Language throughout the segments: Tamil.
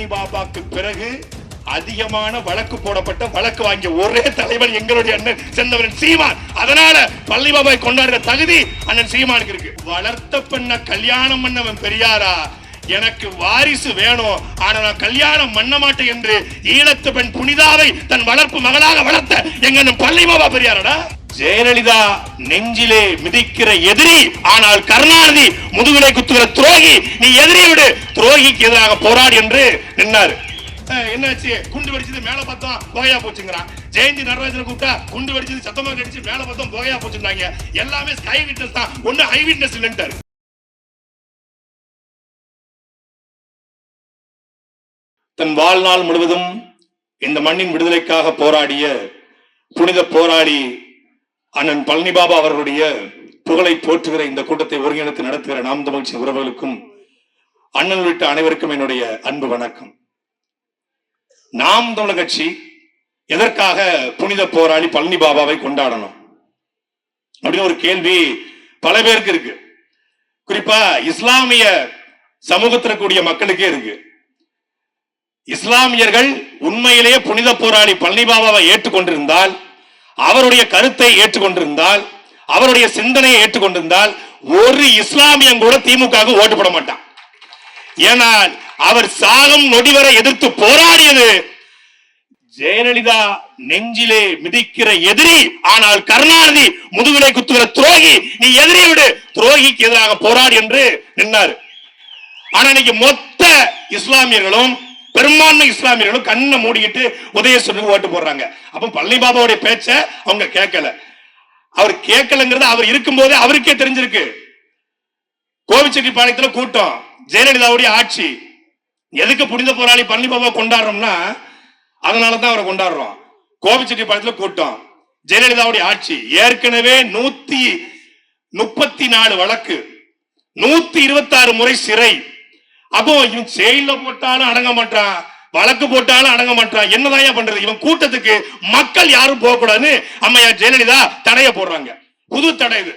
பழனி பாபாக்கு பிறகு அதிகமான வழக்கு போடப்பட்ட வழக்கு வாங்கிய ஒரே தலைவன் எங்களுடைய அண்ணன் செந்தவரன் சீமான். அதனால பள்ளி பாபாய் கொண்டாடுற தகுதி அண்ணன் சீமானுக்கு இருக்கு. வளர்த்த பெண்ண கல்யாணம் பண்ணவன் பெரியாரா? எனக்கு வாரிசு வேணும். ஆனா நான் கல்யாணம் பண்ண மாட்டேன் என்று ஈழத்து பெண் புனிதாவை தன் வளர்ப்பு மகளாக வளர்த்த எங்க பள்ளி மாபா பெரியாரடா? ஜெயலலிதா நெஞ்சிலே மிதிக்கிற எதிரி ஆனால் கருணாநிதி முதுகிலை குத்துகிற துரோகி. நீ எதிரி விடு. துரோகிக்கு எதிராக போராடு என்று நின்னாரு. என்னாச்சு? குண்டு வெடிச்சது மேல பார்த்தோம் புகையா போச்சுங்கிறான். ஜெயந்தி நடராஜனை கூப்பிட்டா குண்டு வெடிச்சது சத்தமா கடிச்சு மேல பார்த்தோம் புகையா போச்சுன்னாங்க எல்லாமே ஸ்கை விட்னஸ் தான். ஒன்னு ஹை விட்னஸ் இல்லைன்ட்டாரு. தன் வாழ்நாள் முழுவதும் இந்த மண்ணின் விடுதலைக்காக போராடிய புனித போராளி அண்ணன் பழனி பாபா அவர்களுடைய புகழை போற்றுகிற இந்த கூட்டத்தை ஒருங்கிணைத்து நடத்துகிற நாம் தமிழ்ச்சி உறவுகளுக்கும் அண்ணன் உள்ளிட்ட அனைவருக்கும் என்னுடைய அன்பு வணக்கம். நாம் தமிழர் கட்சி எதற்காக புனித போராளி பழனி பாபாவை கொண்டாடணும்? அப்படின்னு ஒரு கேள்வி பல பேருக்கு இருக்கு. குறிப்பா இஸ்லாமிய சமூகத்தில் கூடிய மக்களுக்கே இருக்கு. இஸ்லாமியர்கள் உண்மையிலேயே புனித போராளி பழனி பாபாவை ஏற்றுக்கொண்டிருந்தால் அவருடைய கருத்தை ஏற்றுக்கொண்டிருந்தால் அவருடைய சிந்தனையை ஏற்றுக்கொண்டிருந்தால் ஒரு இஸ்லாமியம் கூட திமுக ஓட்டு போட மாட்டான். ஏனால் அவர் சாகும் நொடி வரை எதிர்த்து போராடியது ஜெயலலிதா நெஞ்சிலே மிதிக்கிற எதிரி ஆனால் கருணாநிதி முதுகிலை குத்துகிற துரோகி நீ எதிரி விடு துரோகிக்கு எதிராக போராடு என்று நின்னாரு. ஆனா இன்னைக்கு மொத்த இஸ்லாமியர்களும் பெரும்பான்மை இஸ்லாமியர்களும் கண்ணை மூடிக்கிட்டு உதயசூரனுக்கு ஓட்டு போடுறாங்க. அப்ப பள்ளி பாபாவுடைய பேச்ச அவங்க கேட்கல. அவர் கேட்கலங்கிறது அவர் இருக்கும்போதே அவருக்கே தெரிஞ்சிருக்கு. கோவிச்செட்டிப்பாளையத்துல கூட்டம் ஜெயலலிதாவுடைய ஆட்சி. எதுக்கு புனித போராளி பழனி பாபா கொண்டாடுறோம்னா அதனாலதான் அவரை கொண்டாடுறோம். கோவிச்செட்டிப்பாளையத்துல கூட்டம் ஜெயலலிதாவுடைய ஆட்சி. ஏற்கனவே நூத்தி முப்பத்தி நாலு வழக்கு நூத்தி இருபத்தி ஆறு முறை சிறை. அப்போ இவன் செயல போட்டாலும் அடங்க மாட்டான் வழக்கு போட்டாலும் அடங்க மாட்டான். என்னதான் பண்றது? இவன் கூட்டத்துக்கு மக்கள் யாரும் போகக்கூடாதுன்னு அம்மையா ஜெயலலிதா தடைய போடுறாங்க. புது தடை இது.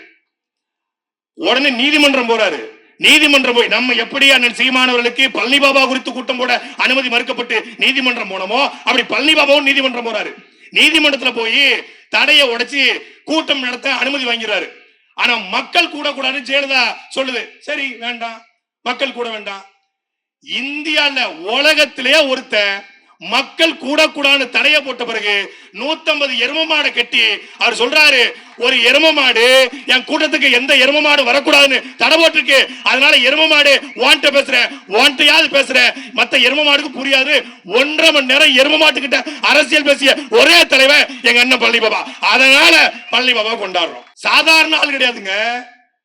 உடனே நீதிமன்றம் போறாரு. நீதிமன்றம் போய் நம்ம எப்படி அண்ணன் சீமானவர்களுக்கு பழனி பாபா குறித்து கூட்டம் போட அனுமதி மறுக்கப்பட்டு நீதிமன்றம் போனோமோ அப்படி பழனி பாபாவும் நீதிமன்றம் போறாரு. நீதிமன்றத்துல போய் தடையை உடைச்சு கூட்டம் நடத்த அனுமதி வாங்கிறாரு ஆனா மக்கள் கூட கூடாதுன்னு ஜெயலலிதா சொல்லுது. சரி வேண்டாம். மக்கள் கூட வேண்டாம். இந்தியால உலகத்திலேயே ஒருத்தன் மக்கள் கூடக்கூடாதுன்னு தடைய போட்ட பிறகு 150 எரும மாடை கட்டி அவர் சொல்றாரு ஒரு எரும மாடு என் கூட்டத்துக்கு எந்த எரும மாடு வரக்கூடாதுன்னு தடை போட்டிருக்கு. அதனால எரும மாடு வாண்ட பேசுறேன் வாண்டையாவது பேசுறேன். மத்த எரும மாடுக்கு புரியாது. ஒன்றரை மணி நேரம் எரும மாட்டுக்கிட்ட அரசியல் பேசிய ஒரே தலைவர் எங்க அண்ணன் பழனி பாபா. அதனால பழனி பாபா கொண்டாடுறோம். சாதாரண ஆள் கிடையாதுங்க.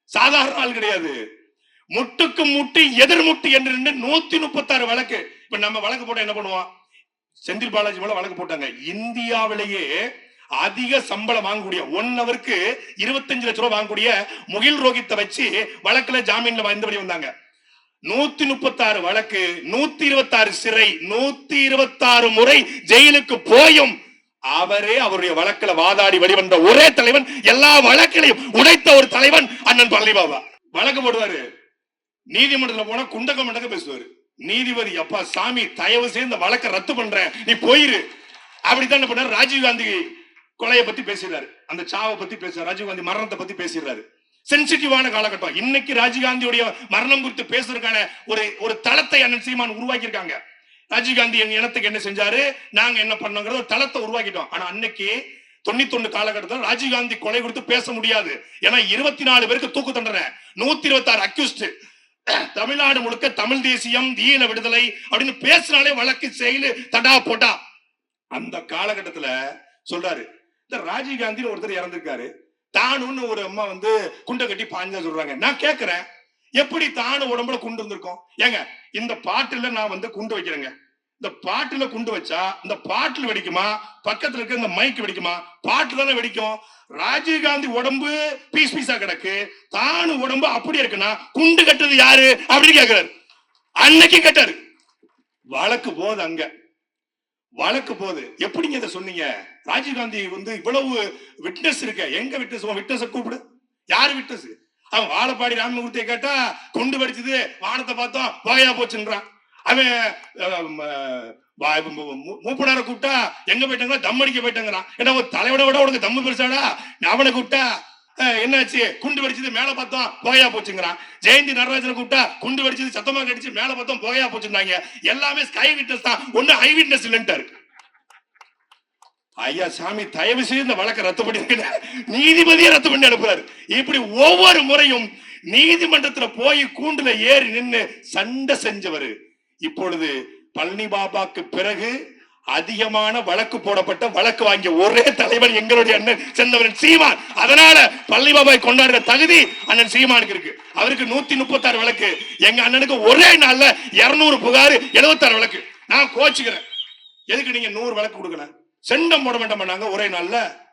சாதாரண ஆள் கிடையாது. முட்டுக்கு முட்டு எதிர்முட்டு என்று நின்று நூத்தி முப்பத்தாறு வழக்கு. இப்ப நம்ம வழக்கு போட்டா என்ன பண்ணுவோம்? செந்தில் பாலாஜி மேல வழக்கு போட்டாங்க. இந்தியாவிலேயே அதிக சம்பளம் வாங்கக்கூடிய ஒன் அவருக்கு இருபத்தஞ்சு லட்சம் ரூபாய் வாங்கக்கூடிய முகில் ரோஹித்தை வச்சு வழக்குல ஜாமீன்ல வந்தபடி வந்தாங்க. நூத்தி முப்பத்தாறு வழக்கு நூத்தி இருபத்தாறு சிறை நூத்தி இருபத்தாறு முறை ஜெயிலுக்கு போயும். அவரே அவருடைய வழக்குல வாதாடி வெளிவந்த ஒரே தலைவன் எல்லா வழக்கிலையும் உடைத்த ஒரு தலைவன் அண்ணன் பழனி பாபா வழக்கு போடுவாரு. நீதிமன்றத்துல போனா குண்டக்க மண்டக்க பேசுவாரு. நீதிபதி அப்பா சாமி தயவு செய்து இந்த வழக்கை ரத்து பண்றேன். நீ போயிரு. அப்படித்தான் என்ன பண்ணாரு? ராஜீவ் காந்தி கொலையை பத்தி பேசுறாரு அந்த சாவை பத்தி பேசுறாரு. ராஜீவ் காந்தி மரணத்தை பத்தி பேசுறாரு சென்சிட்டிவான காலகட்டம். இன்னைக்கு ராஜீவ் காந்தியுடைய மரணம் குறித்து பேசுறதுக்கான ஒரு ஒரு தளத்தை அண்ணன் சீமான் உருவாக்கி இருக்காங்க ராஜீவ் காந்தி எங்க இனத்துக்கு என்ன செஞ்சாரு? நாங்க என்ன பண்ணோங்கிறத ஒரு தளத்தை உருவாக்கிட்டோம். ஆனா அன்னைக்கு தொண்ணூத்தொன்னு காலகட்டத்தில் ராஜீவ் காந்தி கொலை கொடுத்து பேச முடியாது. ஏன்னா இருபத்தி நாலு பேருக்கு தூக்கு தண்டனை. நூத்தி இருபத்தி ஆறு அக்யூஸ்ட் தமிழ்நாடு முழுக்க தமிழ் தேசியம் தீன விடுதலை அப்படின்னு பேசினாலே வழக்கு செயலு தடா போட்டா. அந்த காலகட்டத்துல சொல்றாரு. இந்த ராஜீவ் காந்தின்னு ஒருத்தர் இறந்திருக்காரு. தானுன்னு ஒரு அம்மா வந்து குண்டை கட்டி பாஞ்சா சொல்றாங்க. நான் கேட்கிறேன் எப்படி தானு உடம்புல குண்டு இருந்திருக்கும் ஏங்க இந்த பாட்டுல நான் வந்து குண்டு வைக்கிறேங்க. இந்த பாட்டுல குண்டு வச்சா இந்த பாட்டில் வெடிக்குமா? பக்கத்துல இருக்க இந்த மைக் வெடிக்குமா? பாட்டு தானே வெடிக்கும். ராஜீவ் காந்தி உடம்பு பீஸ் பீஸா கிடக்கு. தானு உடம்பு அப்படி இருக்குன்னா குண்டு கட்டுறது யாரு? அப்படின்னு கேக்குறாரு. அன்னைக்கு கேட்டாரு. வழக்கு போகுது அங்க. வழக்கு போகுது. எப்படிங்க இதை சொன்னீங்க? ராஜீவ் காந்தி வந்து இவ்வளவு விட்னஸ் இருக்க. எங்க விட்னஸ் விட்னஸ் கூப்பிடு. யாரு விட்னஸ் அவன் வாழப்பாடி ராமமூர்த்தியை கேட்டா குண்டு வெடிச்சது வானத்தை பார்த்தோம் வாயா போச்சுன்றான். அவன் அஹ், கூப்பிட்டா எங்க போயிட்டாங்களா தம் அடிக்க போயிட்டாங்கிறான். ஏன்னா ஒரு தலைவனை விட உனக்கு தம்மு பெருசாடா? அவனை கூப்பிட்டா அஹ், என்னாச்சு? குண்டு வெடிச்சது மேல பார்த்தோம் புகையா போச்சுங்கிறான். ஜெயந்தி நடராஜனை கூப்பிட்டா குண்டு வெடிச்சது சத்தமா கடிச்சு மேல பார்த்தோம் புகையா போச்சுருந்தாங்க எல்லாமே ஸ்கை விட்னஸ் தான். ஒண்ணு ஹை விட்னஸ் இல்லைன்ட்டாரு. ஐயா சாமி தயவு செய்து இந்த வழக்கை ரத்து பண்ணி நீதிபதியை ரத்து பண்ணி அனுப்புறாரு. இப்படி ஒவ்வொரு முறையும் நீதிமன்றத்துல போய் கூண்டுல ஏறி நின்னு சண்டை செஞ்சவர். இப்பொழுது பழனி பாபாக்கு பிறகு அதிகமான வழக்கு போடப்பட்ட வழக்கு வாங்கிய ஒரே தலைவர் எங்களுடைய அண்ணன் செந்தவரன் சீமான். அதனால பழனி பாபாய் கொண்டாடுற தகுதி அண்ணன் சீமானுக்கு இருக்கு. அவருக்கு நூத்தி முப்பத்தாறு வழக்கு. எங்க அண்ணனுக்கு ஒரே நாள்ல இருநூறு புகார் எழுபத்தாறு வழக்கு. நான் கோச்சுக்கிறேன். எதுக்கு நீங்க நூறு வழக்கு கொடுக்கல? செண்டம் போட வேண்டாம் பண்ணாங்க ஒரே நாள்ல.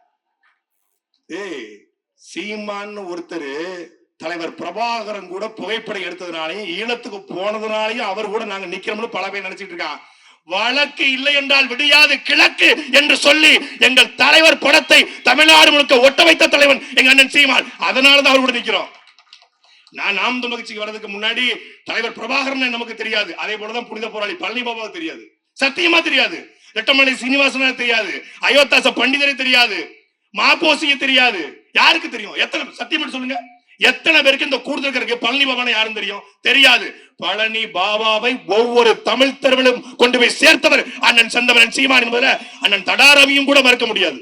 ஏய் சீமான்னு ஒருத்தர் தலைவர் பிரபாகரன் கூட புகைப்படம் எடுத்ததுனாலையும் ஈழத்துக்கு போனதுனாலையும் அவர் கூட நாங்க நிக்கிறோம்னு பல பேர் நினைச்சிட்டு இருக்கான் வழக்கு இல்லை என்றால் விடியாது கிழக்கு என்று சொல்லி எங்கள் தலைவர் படத்தை தமிழ்நாடு முழுக்க ஒட்ட வைத்த தலைவன் எங்க அண்ணன் சீமான். அதனாலதான் அவர் கூட நிக்கிறோம். நான் நாம் தமிழ்ச்சிக்கு வர்றதுக்கு முன்னாடி தலைவர் பிரபாகரன் நமக்கு தெரியாது. அதே போலதான் புனித போராளி பழனி தெரியாது. சத்தியமா தெரியாது. ரெட்டமலை சீனிவாசனா தெரியாது. அயோத்தாச பண்டிதரை தெரியாது. மாப்போசிய தெரியாது. யாருக்கு தெரியும்? எத்தனை சத்தியம் சொல்லுங்க. எத்தனை பேருக்கு இந்த கூடுதல் இருக்கு பழனி பாபானை யாரும் தெரியும்? தெரியாது. பழனி பாபாவை ஒவ்வொரு தமிழ் தெருவிலும் கொண்டு போய் சேர்த்தவர் அண்ணன் செந்தவரன் சீமான் என்பதுல அண்ணன் தடாரவியும் கூட மறுக்க முடியாது.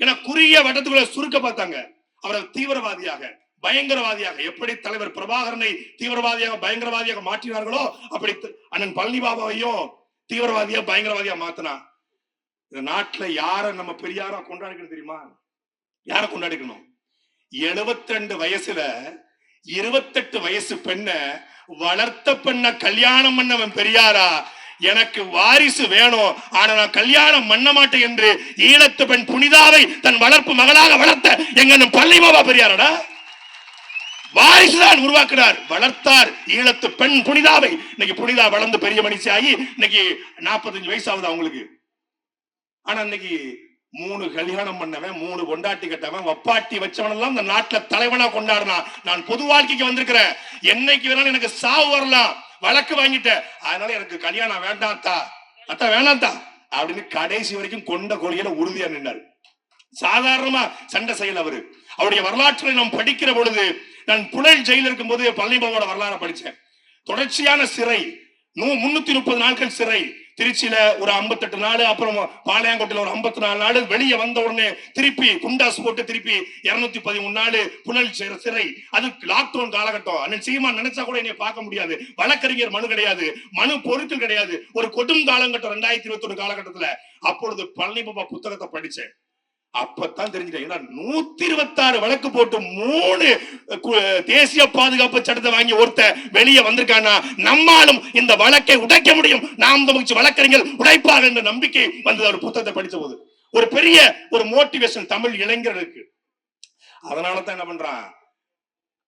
ஏன்னா குறுகிய வட்டத்துக்குள்ள சுருக்க பார்த்தாங்க. அவரது தீவிரவாதியாக பயங்கரவாதியாக எப்படி தலைவர் பிரபாகரனை தீவிரவாதியாக பயங்கரவாதியாக மாற்றினார்களோ அப்படி அண்ணன் பழனி பாபாவையும் தீவிரவாதியா பயங்கரவாதியா மாத்தினா. இந்த நாட்டுல யார நம்ம பெரியாரா கொண்டாடிக்கணும் தெரியுமா? யார கொண்டாடிக்கணும்? 72 ரெண்டு வயசுல இருபத்தெட்டு வயசு பெண்ண வளர்த்த பெண்ண கல்யாணம் பண்ணவன் பெரியாரா? எனக்கு வாரிசு வேணும். ஆனா நான் கல்யாணம் பண்ண மாட்டேன் என்று ஈழத்து பெண் புனிதாவை தன் வளர்ப்பு மகளாக வளர்த்த எங்க பள்ளி பாபா பெரியாரடா? வாரிசுதான் உருவாக்குறார் வளர்த்தார் ஈழத்து பெண் புனிதாவை. இன்னைக்கு புனிதா வளர்ந்து பெரிய மனுஷி ஆகி இன்னைக்கு 45 வயசு ஆகுது அவங்களுக்கு. ஆனா இன்னைக்கு மூணு கல்யாணம் பண்ணவன் மூணு கொண்டாட்டி கட்டவன் வப்பாட்டி வச்சவன் எல்லாம் இந்த நாட்டுல தலைவனா கொண்டாடினான் நான் பொது வாழ்க்கைக்கு வந்திருக்கிறேன். என்னைக்கு வேணாலும் எனக்கு சாவு வரலாம். வழக்கு வாங்கிட்டேன் அதனால எனக்கு கல்யாணம் வேண்டாம் தா அத்தா வேணாம் தா அப்படின்னு கடைசி வரைக்கும் கொண்ட கொள்கையில உறுதியா நின்னாரு. சாதாரணமா சண்டை செயல் அவரு. அவருடைய வரலாற்றை நாம் படிக்கிற பொழுது நான் புழல் ஜெயில இருக்கும்போது பழனிபாவோட வரலாறு படிச்சேன். தொடர்ச்சியான சிறை நூ முன்னூத்தி முப்பது நாட்கள் சிறை. திருச்சியில ஒரு 58 நாள் அப்புறம் பாளையங்கோட்டையில ஒரு 54 நாலு நாள் வெளியே வந்த உடனே திருப்பி குண்டாஸ் போட்டு திருப்பி இருநூத்தி பதிமூணு நாள் புனல் சிறை அது லாக்டவுன் காலகட்டம். அண்ணன் சீமா நினைச்சா கூட என்னை பார்க்க முடியாது. வழக்கறிஞர் மனு கிடையாது. மனு பொருட்கள் கிடையாது. ஒரு கொடும் காலகட்டம் ரெண்டாயிரத்தி இருபத்தி ஒண்ணு காலகட்டத்துல அப்பொழுது பழனி பாபா புத்தகத்தை படிச்சேன். அப்பதான் தெரிஞ்சுட்டேன். ஏன்னா நூத்தி இருபத்தாறு வழக்கு போட்டு மூணு கு- தேசிய பாதுகாப்பு சட்டத்தை வாங்கி ஒருத்த வெளியே வந்திருக்கானா நம்மாலும் இந்த வழக்கை உடைக்க முடியும். நாம் தமிழ்ச்சி வழக்கறிஞர் உடைப்பார் என்ற நம்பிக்கை வந்தது. அவர் புத்தகத்தை படித்த போது ஒரு பெரிய ஒரு மோட்டிவேஷன் தமிழ் இளைஞர்களுக்கு. அதனால தான் என்ன பண்றான்?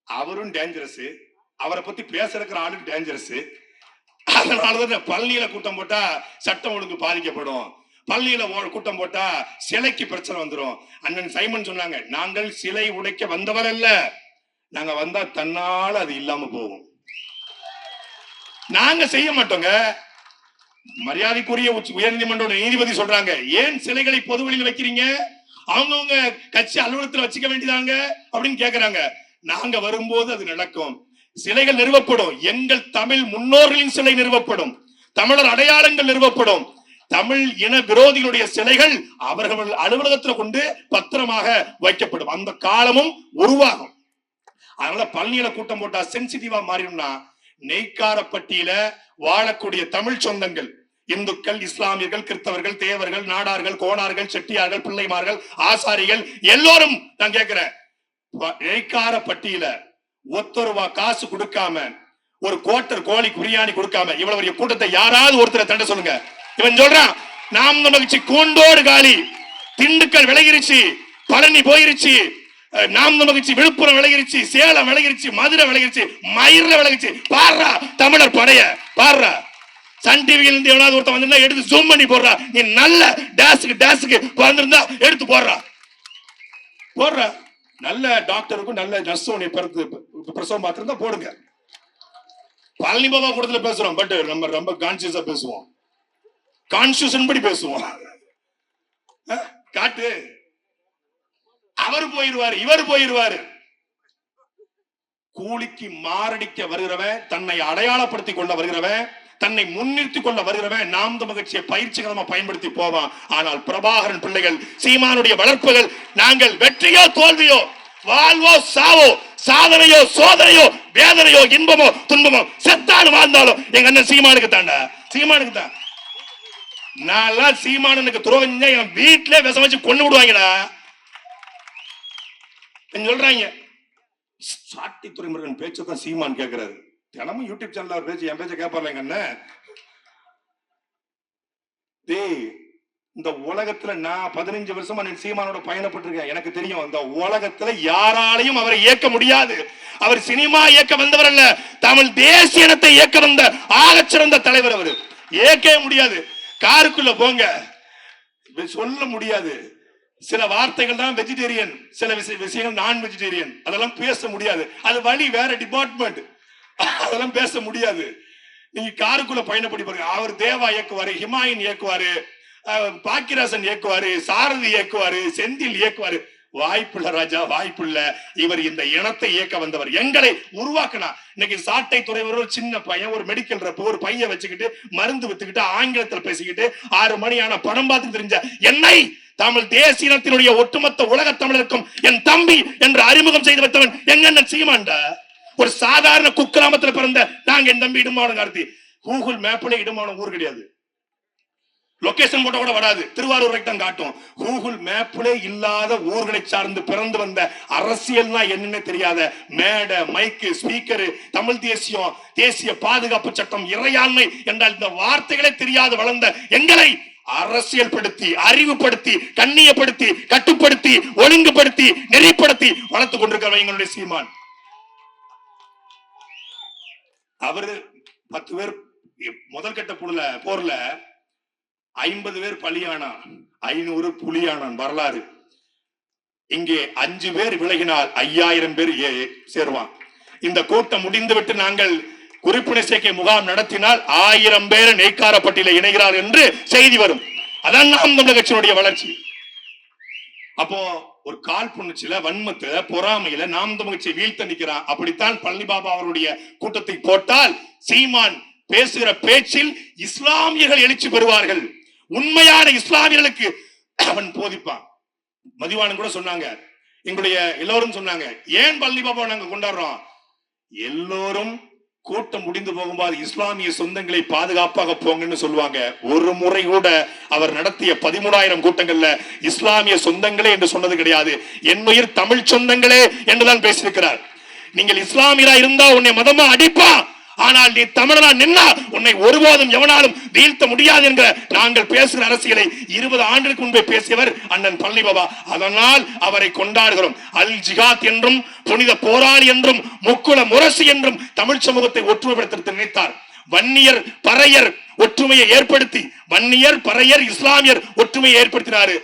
அவரும் டேஞ்சரஸ் அவரை பத்தி பேச இருக்கிற ஆளும் டேஞ்சரஸ் அதனாலதான் இந்த பழனியில கூட்டம் போட்டா சட்டம் ஒழுங்கு பாதிக்கப்படும். பள்ளியில கூட்டம் போட்டா சிலைக்கு பிரச்சனை வந்துரும். அண்ணன் சைமன் சொன்னாங்க நாங்கள் சிலை உடைக்க வந்தவர் அல்ல நாங்க வந்தா தன்னால் அது இல்லாம போகும். நாங்க செய்ய மாட்டோங்க. மரியாதைக்குரிய உயர்நீதிமன்ற நீதிபதி சொல்றாங்க ஏன் சிலைகளை பொது வழியில் வைக்கிறீங்க? அவங்கவங்க கட்சி அலுவலகத்துல வச்சுக்க வேண்டியதாங்க? அப்படின்னு கேக்குறாங்க. நாங்க வரும்போது அது நடக்கும். சிலைகள் நிறுவப்படும். எங்கள் தமிழ் முன்னோர்களின் சிலை நிறுவப்படும். தமிழர் அடையாளங்கள் நிறுவப்படும். தமிழ் இன விரோதிகளுடைய சிலைகள் அவர்கள் அலுவலகத்துல கொண்டு பத்திரமாக வைக்கப்படும். அந்த காலமும் உருவாகும். அதனால பழனியில கூட்டம் போட்டா சென்சிட்டிவா மாறிடும்னா நெய்க்காரப்பட்டியில வாழக்கூடிய தமிழ் சொந்தங்கள் இந்துக்கள் இஸ்லாமியர்கள் கிறிஸ்தவர்கள் தேவர்கள் நாடார்கள் கோணார்கள் செட்டியார்கள் பிள்ளைமார்கள் ஆசாரிகள் எல்லோரும் நான் கேட்கிறேன் நெய்க்காரப்பட்டியில ஒத்த ரூபா காசு கொடுக்காம ஒரு கோட்டர் கோழி பிரியாணி கொடுக்காம இவ்வளவு கூட்டத்தை யாராவது ஒருத்தரை தண்ட சொல்லுங்க. இவன் சொல்றான் நாம் மகிழ்ச்சி கூண்டோடு காலி திண்டுக்கல் விலகிருச்சு பழனி போயிருச்சு நாம் மகிழ்ச்சி விழுப்புரம் விலகிருச்சு சேலம் விலகிருச்சு மதுரை விலகிருச்சு மயிர விலகிருச்சு. பாடுறா தமிழர் படைய பாடுறா. சன் டிவியில் இருந்து எவனாவது ஒருத்தன் வந்திருந்தா எடுத்து ஜூம் பண்ணி போடுறா. நீ நல்ல டேஸுக்கு டேஸுக்கு வந்திருந்தா எடுத்து போடுறா. போடுறா. நல்ல டாக்டருக்கும் நல்ல நர்ஸும் நீ பிறகு பிரசவம் பார்த்துருந்தா போடுங்க. பழனி பாபா கூடத்துல பேசுறோம் பட் நம்ம ரொம்ப கான்சியஸா பேசுவோம். கான்ஸ்டியூஷன் படி பேசுவோம். காட்டு. அவர் போயிருவாரு இவர் போயிருவாரு கூலிக்கு மாரடிக்க வருகிறவன் தன்னை அடையாளப்படுத்திக் கொள்ள வருகிறவன் தன்னை முன்னிறுத்தி கொள்ள வருகிறவன் நாம் மகிழ்ச்சியை பயிற்சிகரமா பயன்படுத்தி போவான் ஆனால் பிரபாகரன் பிள்ளைகள் சீமானுடைய வளர்ப்புகள் நாங்கள் வெற்றியோ தோல்வியோ வாழ்வோ சாவோ சாதனையோ சோதனையோ வேதனையோ இன்பமோ துன்பமோ செத்தாலும் வாழ்ந்தாலும் எங்க அண்ணன் சீமானுக்கு தாண்டா? சீமானுக்கு தான். நான் சீமானனுக்கு துரோகம் செஞ்சா என் வீட்டுல விஷம் வச்சு கொண்டு விடுவாங்கடா. சொல்றாங்க. சாட்டி துறைமுருகன் பேச்சை தான் சீமான் கேட்கிறாரு தினமும் யூடியூப் சேனல் அவர் பேச்சு என் பேச்ச கேட்பாருங்க அண்ணன்? டேய் இந்த உலகத்துல நான் பதினஞ்சு வருஷமா நான் சீமானோட பயணப்பட்டிருக்கேன் எனக்கு தெரியும் இந்த உலகத்துல யாராலையும் அவரை இயக்க முடியாது. அவர் சினிமா இயக்க வந்தவர் அல்ல தமிழ் தேசிய இனத்தை இயக்க வந்த ஆகச்சிறந்த தலைவர் அவர். இயக்கவே முடியாது. காருக்குள்ள போங்க. சொல்ல முடியாது. சில வார்த்தைகள் தான் வெஜிடேரியன் சில விஷய- விஷயங்கள் நான் வெஜிடேரியன் அதெல்லாம் பேச முடியாது. அது வழி வேற டிபார்ட்மெண்ட் அதெல்லாம் பேச முடியாது. நீங்க காருக்குள்ள பயணப்படி பாருங்க. அவர் தேவா இயக்குவாரு ஹிமாயின் இயக்குவாரு பாக்கியராசன் இயக்குவாரு சாரதி இயக்குவாரு செந்தில் இயக்குவாரு. வாய்ப்புள்ள ராஜா வாய்ப்புள்ள இவர் இந்த இனத்தை இயக்க வந்தவர். எங்களை உருவாக்கினா இன்னைக்கு சாட்டை துறைவர் ஒரு சின்ன பையன் ஒரு மெடிக்கல் ரப்ப ஒரு பையன் வச்சுக்கிட்டு மருந்து வித்துக்கிட்டு ஆங்கிலத்துல பேசிக்கிட்டு ஆறு மணியான படம் பார்த்து தெரிஞ்ச என்னை தமிழ் தேசிய இனத்தினுடைய ஒட்டுமொத்த உலக தமிழருக்கும் என் தம்பி என்று அறிமுகம் செய்து வைத்தவன் எங்க அண்ணன் ஒரு சாதாரண குக்கிராமத்தில் பிறந்த நாங்க என் தம்பி இடுமான கார்த்தி. கூகுள் மேப்ல இடுமான ஊர் கிடையாது. லொகேஷன் போட்டோ கூட வராது. திருவாரூர் வரைக்கும் தான் காட்டும். கூகுள் மேப்ல இல்லாத ஊர்களை சார்ந்து பிறந்து வந்த அரசியல்னா என்னன்னு தெரியாத மேடை மைக்கு ஸ்பீக்கர் தமிழ் தேசியம் தேசிய பாதுகாப்பு சட்டம் இறையாண்மை என்றால் இந்த வார்த்தைகளே தெரியாது வளர்ந்த எங்களை அரசியல் படுத்தி அறிவுபடுத்தி கண்ணியப்படுத்தி கட்டுப்படுத்தி ஒழுங்குபடுத்தி நெறிப்படுத்தி வளர்த்துக் கொண்டிருக்கிறவங்க எங்களுடைய சீமான். அவரு பத்து பேர் முதல் கட்ட போர்ல ஐம்பது பேர் பலியானான் ஐநூறு புலியானான் வரலாறு. இங்கே அஞ்சு பேர் விலகினால் ஐயாயிரம் பேர் ஏ- சேருவான். இந்த கூட்டம் முடிந்துவிட்டு நாங்கள் குறிப்பினை சேர்க்கை முகாம் நடத்தினால் ஆயிரம் பேர் நெய்க்காரப்பட்டியில இணைகிறார் என்று செய்தி வரும். அதான் நாம் தமிழக கட்சியினுடைய வளர்ச்சி. அப்போ ஒரு கால் புணர்ச்சியில வன்மத்துல பொறாமையில நாம் தமிழ்ச்சி வீழ்த்த நிற்கிறான். அப்படித்தான் பழனி பாபா அவருடைய கூட்டத்தை போட்டால் சீமான் பேசுகிற பேச்சில் இஸ்லாமியர்கள் எழுச்சி பெறுவார்கள். உண்மையான இஸ்லாமியர்களுக்கு அவன் போதிப்பான். மதிவானன் கூட சொன்னாங்க. எங்களுடைய எல்லோரும் சொன்னாங்க ஏன் பழனி பாபாவை நாங்க கொண்டாடுறோம்? எல்லோரும் கூட்டம் முடிந்து போகும்போது இஸ்லாமிய சொந்தங்களை பாதுகாப்பாக போங்கன்னு சொல்லுவாங்க. ஒரு முறை கூட அவர் நடத்திய பதிமூணாயிரம் கூட்டங்கள்ல இஸ்லாமிய சொந்தங்களே என்று சொன்னது கிடையாது. என்னுயிர் தமிழ் சொந்தங்களே என்றுதான் பேசியிருக்கிறார். நீங்கள் இஸ்லாமியரா இருந்தா உன்னை மதமா அடிப்பா ஆனால் நீ தமிழனா நின்னா உன்னை ஒருபோதும் எவனாலும் வீழ்த்த முடியாது என்ற நாங்கள் பேசுகிற அரசியலை இருபது ஆண்டுக்கு முன்பே பேசியவர் அண்ணன் பழனி பாபா அதனால் அவரை கொண்டாடுகிறோம். அல் ஜிகாத் என்றும் புனித போராளி என்றும் முக்குள முரசு என்றும் தமிழ் சமூகத்தை ஒற்றுமைப்படுத்த நினைத்தார். வன்னியர் பறையர் ஒற்றுமையை ஏற்படுத்தி வன்னியர் பறையர் இஸ்லாமியர் ஒற்றுமையை ஏற்படுத்தினாரு.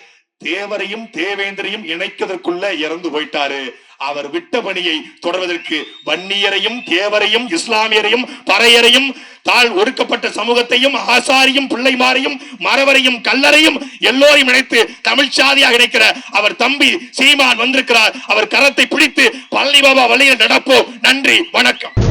தேவரையும் தேவேந்தரையும் இணைக்கிறதுக்குள்ள இறந்து போயிட்டாரு. அவர் விட்ட பணியை தொடர்வதற்கு வன்னியரையும் தேவரையும் இஸ்லாமியரையும் பறையரையும் தாழ் ஒடுக்கப்பட்ட சமூகத்தையும் ஆசாரியும் பிள்ளைமாரையும் மறவரையும் கல்லரையும் எல்லோரையும் இணைத்து தமிழ் சாதியாக இணைக்கிற அவர் தம்பி சீமான் வந்திருக்கிறார். அவர் கரத்தை பிடித்து பழனி பாபா வழியில் நடப்போம். நன்றி வணக்கம்.